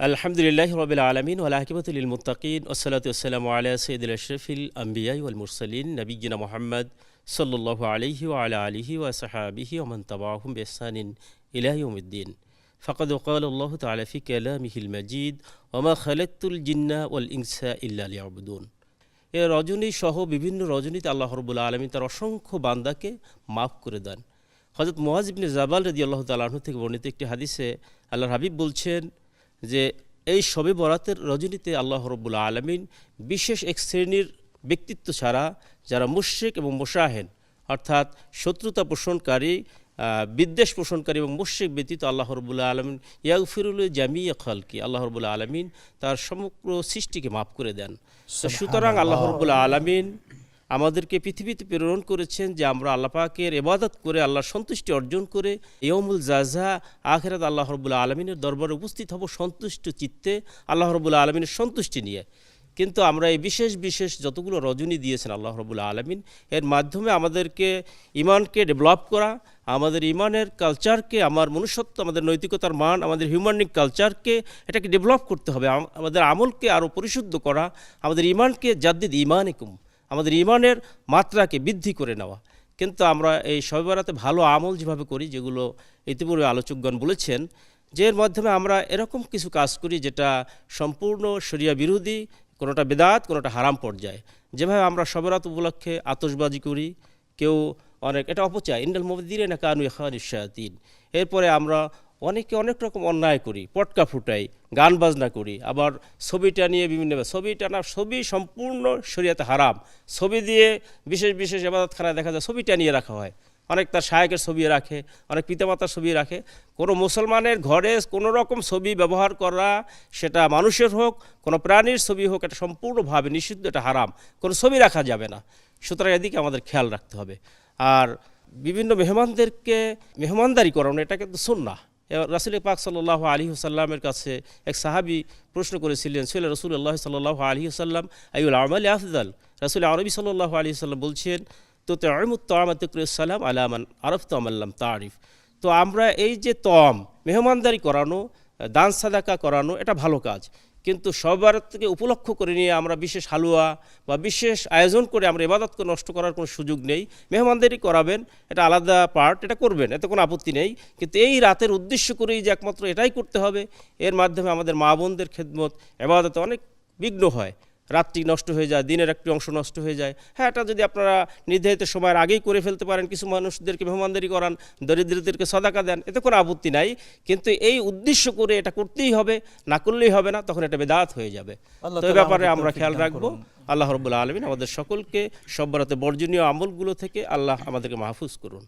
আলহামদুলিল্লাহ রবিল আলমিন ওলাহিবাতুল মুতাকিন ওসলাত ওসালাম আলিয়া সঈদুল আশরফিল আম্বিয়াই ওয়াল মুরসলিন নবীনা মোহাম্মদ সাল্লাহ আলিহি ওয়ালা আলিহি ওয়াসাহাবিহি ওমান তবাহুম বেসানিন ইলাহিউমুদ্দিন فقد قال الله تعالى في كلامه المجيد وما خلقت الجن والإنس إلا ليعبدون এ রজনী সহ বিভিন্ন রজনীতে আল্লাহ রবুল্লা আলমী তার অসংখ্য বান্দাকে মাফ করে দেন হজরত মোয়াজ ইবনে জাবাল রদি আল্লাহ তালাহ থেকে বর্ণিত একটি হাদিসে আল্লাহর হাবিব বলছেন যে এই শবে বরাতের রজনীতে আল্লাহ রব্বুল আলমিন বিশেষ এক শ্রেণির ব্যক্তিত্ব ছাড়া যারা মুশ্রিক এবং মোশাহেন অর্থাৎ শত্রুতা পোষণকারী বিদ্বেষ পোষণকারী এবং মুশ্রিক ব্যতীত আল্লাহ রবুল্লা আলমিন ইয়াগফিরুল জামিয়া খালকি আল্লাহ রবুল্লা আলমিন তার সমগ্র সৃষ্টিকে মাফ করে দেন। সুতরাং আল্লাহ রবুল্লা আলমিন আমাদেরকে পৃথিবীতে প্রেরণ করেছেন যে আমরা আল্লাহ পাকের এবাদত করে আল্লাহর সন্তুষ্টি অর্জন করে ইয়মুল জাজা, আখেরাত আল্লাহ রবুল্লা আলমিনের দরবারে উপস্থিত হব সন্তুষ্ট চিত্তে, আল্লাহ রবুল্লা আলমিনের সন্তুষ্টি নিয়ে। কিন্তু আমরা এই বিশেষ বিশেষ যতগুলো রজনী দিয়েছেন আল্লাহ রবুল্লা আলমিন, এর মাধ্যমে আমাদেরকে ইমানকে ডেভেলপ করা, আমাদের ইমানের কালচারকে, আমার মনুষ্যত্ব, আমাদের নৈতিকতার মান, আমাদের হিউম্যানিক কালচারকে এটাকে ডেভেলপ করতে হবে আমাদের আমলকে আরও পরিশুদ্ধ করা, আমাদের ইমানকে জাদ্দিদ ইমানিকুম আমাদের ইমানের মাত্রাকে বৃদ্ধি করে নেওয়া। কিন্তু আমরা এই সবেরাতে ভালো আমল যেভাবে করি, যেগুলো ইতিপূর্বে আলোচকগণ বলেছেন, যে এর মাধ্যমে আমরা এরকম কিছু কাজ করি যেটা সম্পূর্ণ শরিয়া বিরোধী, কোনোটা বেদাত, কোনোটা হারাম পর্যায়ে। যেভাবে আমরা সবেরাত উপলক্ষে আতশবাজি করি, কেউ অনেক, এটা অপচয়। ইন্ডাল মবদিরে না কানু খান ইশায়াতিন এরপরে আমরা অনেকে অনেক রকম অন্যায় করি, পটকা ফুটাই, গান বাজনা করি, আবার ছবিটা নিয়ে বিভিন্ন ছবি টানা ছবি সম্পূর্ণ শরীয়তে হারাম। ছবি দিয়ে বিশেষ বিশেষ এবাদতখানায় দেখা যায় ছবি টানিয়ে রাখা হয়। অনেক তার শায়কের ছবি রাখে, অনেক পিতামাতার ছবি রাখে। কোনো মুসলমানের ঘরে কোনো রকম ছবি ব্যবহার করা, সেটা মানুষের হোক, কোনো প্রাণীর ছবি হোক, এটা সম্পূর্ণভাবে নিষিদ্ধ, এটা হারাম। কোনো ছবি রাখা যাবে না। সুতরাং এদিকে আমাদের খেয়াল রাখতে হবে। আর বিভিন্ন মেহমানদেরকে মেহমানদারি করানো, এটা কিন্তু সুন্না রাসুল পাক সাল্লাহ আলী সাল্লামের কাছে এক সাহাবি প্রশ্ন করেছিলেন সৈল রসুল আল্লাহ সাল্লাহ আলী সাল্লাম আইউল আমল আফদাল? রাসুল আরবি সাল্লাহ আলী সাল্লাম বলছেন, তো তামাতিকুসাল্লাম আলামান আরফ তামাল্লাম তারিফ। তো আমরা এই যে তম মেহমানদারি করানো, দান সাদাকা করানো, এটা ভালো কাজ। কিন্তু সবার থেকে উপলক্ষ করে নিয়ে আমরা বিশেষ হালুয়া বা বিশেষ আয়োজন করে আমরা এবাদতকে নষ্ট করার কোনো সুযোগ নেই। মেহমানদেরই করাবেন, এটা আলাদা পার্ট এটা করবেন, এতে কোনো আপত্তি নেই। কিন্তু এই রাতের উদ্দেশ্য করেই যে একমাত্র এটাই করতে হবে, এর মাধ্যমে আমাদের মা বোনদের খেদমত, এবাদতে অনেক বিঘ্ন হয়। রাত্রি নষ্ট হয়ে যায় দিনের একটি অংশ নষ্ট হয়ে যায়। হ্যাঁ এটা যদি আপনারা নির্ধারিত সময়ের আগেই করে ফেলতে পারেন কিছু মানুষদেরকে মেহমানদারি করান দরিদ্রদেরকে সদাকা দেন এতে কোনো আপত্তি নাই। কিন্তু এই উদ্দেশ্য করে এটা করতেই হবে না করলেই হবে না তখন এটা বেদাত হয়ে যাবে। তো এই ব্যাপারে আমরা খেয়াল রাখব। আল্লাহ রবুল্লা আলমিন আমাদের সকলকে সব্বরাতে বর্জনীয় আমলগুলো থেকে আল্লাহ আমাদেরকে মাহফুজ করুন।